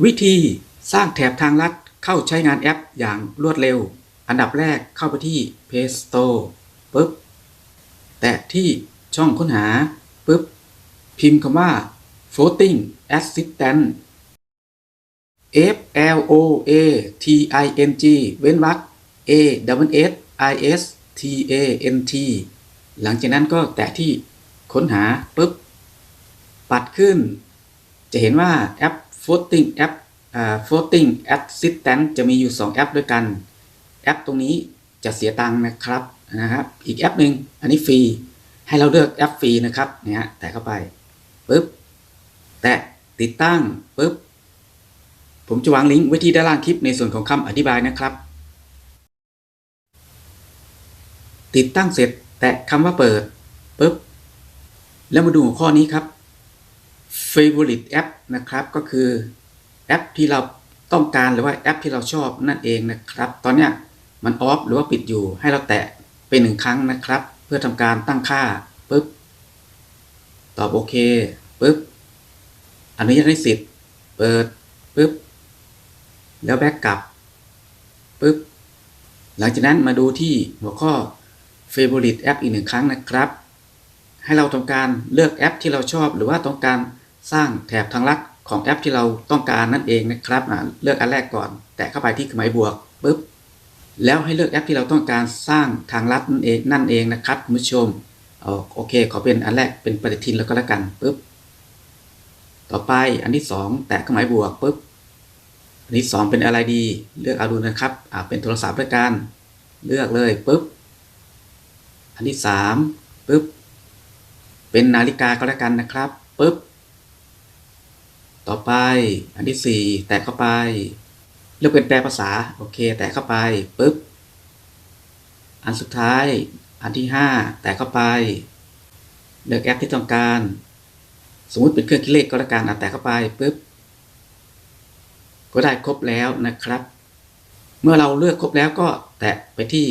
วิธีสร้างแถบทางลัดเข้าใช้งานแอปอย่างรวดเร็ว อันดับแรกเข้าไปที่ Play Store ปุ๊บ แตะที่ช่องค้นหาปุ๊บ พิมพ์คำว่า floating assistant F L O A T I N G เว้นวรรค A W S I S T A N T หลังจากนั้นก็แตะที่ค้นหาปุ๊บ ปัดขึ้น จะเห็นว่าแอป floating app อ่า floating assistant จะมีอยู่ 2 แอปด้วยกัน แอปตรงนี้จะเสียตังค์นะครับนะครับ อีกแอปหนึ่งอันนี้ฟรี ให้เราเลือกแอปฟรีนะครับเนี่ยแตะเข้าไปปุ๊บแตะติดตั้งปุ๊บผมจะวางลิงก์ไว้ที่ด้านล่างคลิปในส่วนของคำอธิบายนะครับ ติดตั้งเสร็จแตะคำว่าเปิดปุ๊บแล้วมาดูหัวข้อนี้ครับ favorite app นะครับก็คือแอปที่เราต้องการหรือว่าแอปที่เราชอบนั่นเองนะครับ ตอนนี้มันออฟหรือว่าปิดอยู่ให้เราแตะไปหนึ่งครั้งนะครับ เพื่อทำการตั้งค่าปุ๊บตอบโอเคปุ๊บอนุญาตให้สิทธิ์เปิดปุ๊บแล้วแบ็กกลับปุ๊บหลังจากนั้นมาดูที่หัวข้อ favorite app อีกหนึ่งครั้งนะครับ ให้เราทำการเลือกแอปที่เราชอบหรือว่าต้องการ สร้างแถบทางลัดของแอปที่เราต้องการนั่นเองนะครับเลือกอันแรกก่อน แตะเข้าไปที่เครื่องหมายบวกปุ๊บแล้วให้เลือกแอปที่เราต้องการสร้างทางลัดนั่นเองนั่นเองนะครับคุณผู้ชมเอโอเค ขอเป็นอันแรกเป็นปฏิทินแล้วก็แล้วกันปุ๊บต่อไปอันที่สองแตะเครื่องหมายบวกปุ๊บอันที่สองเป็นอะไรดี เลือกเอาดูนะครับอ่าเป็นโทรศัพท์ด้วยกันเลือกเลยปุ๊บอันที่สามปุ๊บเป็นนาฬิกาก็แล้วกันนะครับปุ๊บ ไป อันที่สี่แตะเข้าไปเลือกเป็นแปลภาษา โอเค แตะเข้าไปปุ๊บ อันสุดท้าย อันที่ห้าแตะเข้าไป เลือกแอปที่ต้องการ สมมุติเป็นเครื่องคิดเลขก็แล้วกันอะแตะเข้าไปปุ๊บ ก็ได้ครบแล้วนะครับ เมื่อเราเลือกครบแล้วก็แตะไปที่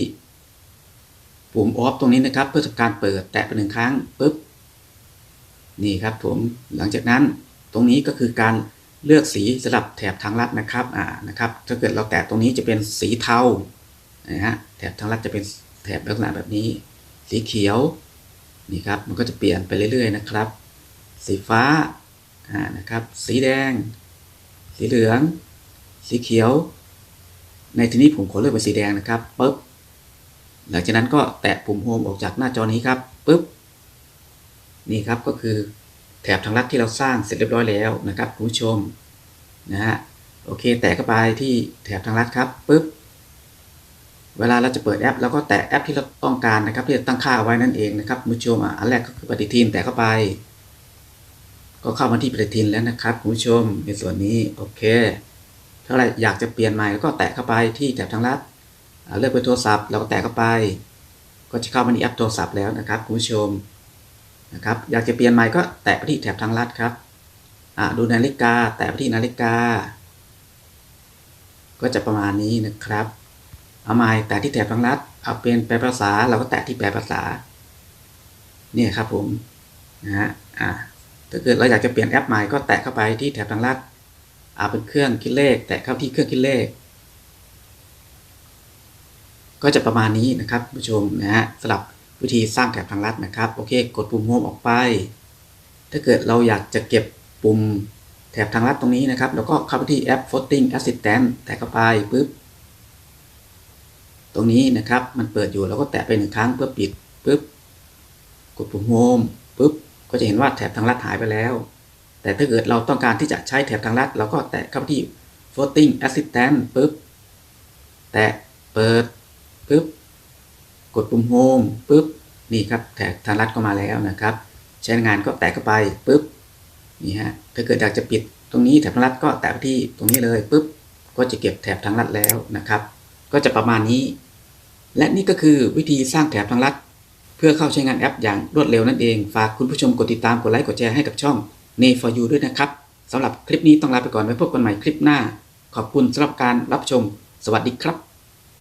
ปุ่มออฟตรงนี้นะครับ เพื่อทำการเปิดแตะไปหนึ่งครั้งปุ๊บนี่ครับผมหลังจากนั้น ตรงนี้ก็คือการเลือกสีสลับแถบทางลัดนะครับอ่านะครับถ้าเกิดเราแตะตรงนี้จะเป็นสีเทานะฮะแถบทางลัดจะเป็นแถบลักษณะแบบนี้ สีเขียวนี่ครับมันก็จะเปลี่ยนไปเรื่อยๆนะครับ สีฟ้าอ่านะครับ สีแดง สีเหลือง สีเขียว ในที่นี้ผมขอเลือกเป็นสีแดงนะครับปุ๊บหลังจากนั้นก็แตะปุ่มโฮมออกจากหน้าจอนี้ครับปุ๊บนี่ครับก็คือ แถบทางลัดที่เราสร้างเสร็จเรียบร้อยแล้วนะครับคุณผู้ชมนะฮะโอเค แตะเข้าไปที่แถบทางลัดครับปุ๊บเวลาเราจะเปิดแอปเราก็แตะแอปที่เราต้องการนะครับที่จะตั้งค่าเอาไว้นั่นเองนะครับคุณผู้ชมอันแรกก็คือปฏิทินแตะเข้าไป ก็เข้ามาที่ปฏิทินแล้วนะครับคุณผู้ชมในส่วนนี้โอเคถ้าเราอยากจะเปลี่ยนใหม่ก็แตะเข้าไปที่แถบทางลัดเลือกเป็นโทรศัพท์เราก็แตะเข้าไป ก็จะเข้ามาในแอปโทรศัพท์แล้วนะครับคุณผู้ชม นะครับ อยากจะเปลี่ยนใหม่ก็แตะไปที่แถบทางลัดครับดูนาฬิกาแตะไปที่นาฬิกา ก็จะประมาณนี้นะครับ เอาใหม่แตะที่แถบทางลัด เอาเป็นแปลภาษาเราก็แตะที่แปลภาษา เนี่ยครับผมนะฮะอ่าถ้าเกิดเราอยากจะเปลี่ยนแอปใหม่ก็แตะเข้าไปที่แถบทางลัดเอาเป็นเครื่องคิดเลข แตะเข้าที่เครื่องคิดเลข ก็จะประมาณนี้นะครับผู้ชมนะฮะสำหรับ วิธีสร้างแถบทางลัดนะครับ โอเค กดปุ่มโฮมออกไป ถ้าเกิดเราอยากจะเก็บปุ่มแถบทางลัดตรงนี้นะครับ แล้วก็เข้าไปที่แอป Floating Assistant แตะเข้าไปปุ๊บ ตรงนี้นะครับ มันเปิดอยู่เราก็แตะไปหนึ่งครั้งเพื่อปิดปุ๊บ กดปุ่มโฮมปุ๊บ ก็จะเห็นว่าแถบทางลัดหายไปแล้ว แต่ถ้าเกิดเราต้องการที่จะใช้แถบทางลัดเราก็แตะเข้าไปที่ Floating Assistant ปุ๊บ แตะเปิดปุ๊บ กดปุ่มโฮมปุ๊บนี่ครับแถบทางลัดก็มาแล้วนะครับ ใช้งานก็แตะเข้าไปปุ๊บนี่ฮะถ้าเกิดอยากจะปิดตรงนี้แถบทางลัดก็แตะที่ตรงนี้เลยปุ๊บก็จะเก็บแถบทางลัดแล้วนะครับ ก็จะประมาณนี้ และนี่ก็คือวิธีสร้างแถบทางลัด เพื่อเข้าใช้งานแอปอย่างรวดเร็วนั่นเอง ฝากคุณผู้ชมกดติดตามกดไลค์กดแชร์ให้กับช่อง n a for you ด้วยนะครับสำหรับคลิปนี้ต้องลาไปก่อนไว้พบกันใหม่คลิปหน้า ขอบคุณสำหรับการรับชม สวัสดีครับ